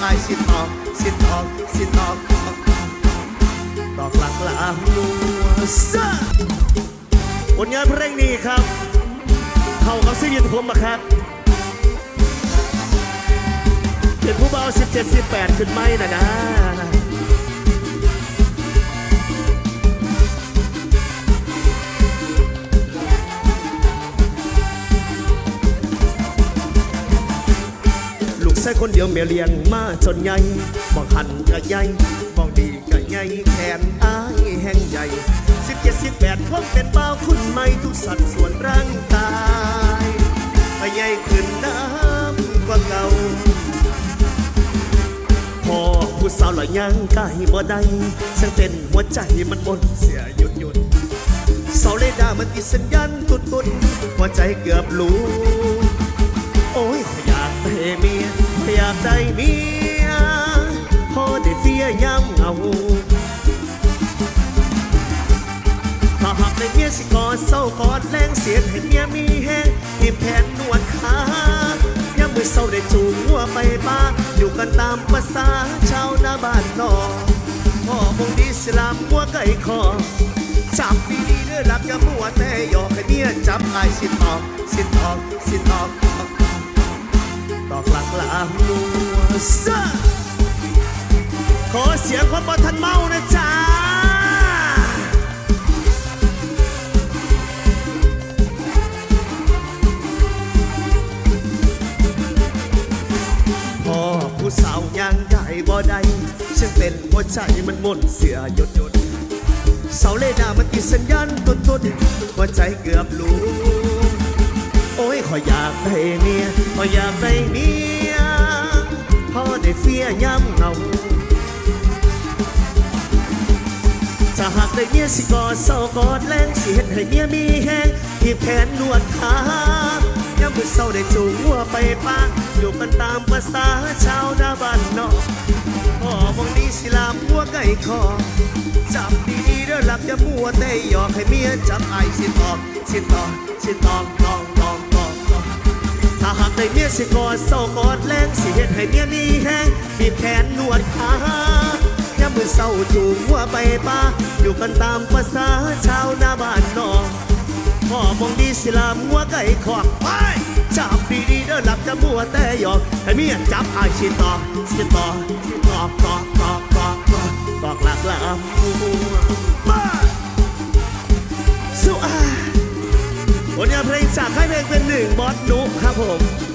ไอายสิตอกสิตอกสิตอกตอกตอกหลักลาหัวซะผลงานเพลงนี้ครับ เข้ากับซีรีส์ผมมาครับเป็นผู้เบา17 18 ขึ้นไหมนะนะ ลูกชายคนเดียวเมียเลี้ยงมาจนใหญ่บอกหันกะใหญ่บอกดีกะใหญ่แขนอายแห่งใหญ่สิบเจ็ดสิบแปดพบเป็นเบาคุณไม่ทุกสัดส่วนร่างกายไปใหญ่ขึ้นน้ำกว่าเก่าพอผู้สาวหล่อยยังกายบ่ได้ฉันเป็นหัวใจมันบนเสียหยุดหยุดเสาเลดามันติดสัญญาณตุดตุดหัวใจเกือบรู้โากได้เมียพอได้เสียย้ำเหงาถ้าหากได้เมียสิกอดเศร้ากอดแรงเสียดให้เมียมีแห้งที่แผนนวดขายามมือเศร้าได้จูงหัวไปบ้าอยู่กันตามภาษาชาวนาบ้านนอกพ่อคงดีสลามหัวไก่คอจับดีๆเด้อหลับอย่ามัวแต่หยอกให้เมียจับไอายสิตอกสิตอกสิตอก ตอกหลักลาหัวซะขอเสียงคนบอทันเมานะจ๊ะพอผู้สาวยังได้บ่ได้ฉันเป็นหัวใจมันหมนเสียหยดหยดเสาเลดามันติดสัญญาณตุดตุดหัวใจเกือบรู้โอ้ย ขอยอยากได้เมียขอยอยากได้เมียพอได้เฟียย้ำเงาถ้าหากได้เมียสิกอดเศร้ากอดแรงสิเห็นให้เมียมีแห้งที่แขนนวดขายามมือเศร้าได้จูงหัวไปป้าอยู่กันตามภาษาชาวนาบ้านนอกพ่อมองนี้สิลามหัวไก่คอจับดีๆเด้อหลับอย่ามัวแต่หยอกให้เมียจับไอายสิตอกสิตอกสิตอก ถ้าหากได้เมียสิกอดเศร้ากอดแรงสิเห็นให้เมียมีแห้งบีบแขนนวดขายามมือเศร้าจูงหัวไปป้าอยู่กันตามภาษาชาวนาบ้านนอกพ่อมองดีสิลามหัวไก่ขอกไปจับดีๆเด้อหลับจะมัวแต่หยอกให้เมียจับไอายสิต่อสิต่อสิตอกตอกตอกตอกตอกตอกหลักลามหัวมาสู้อาผลงานเพลงจากค่ายเพลงเป็นหนึ่งบอสนุครับผม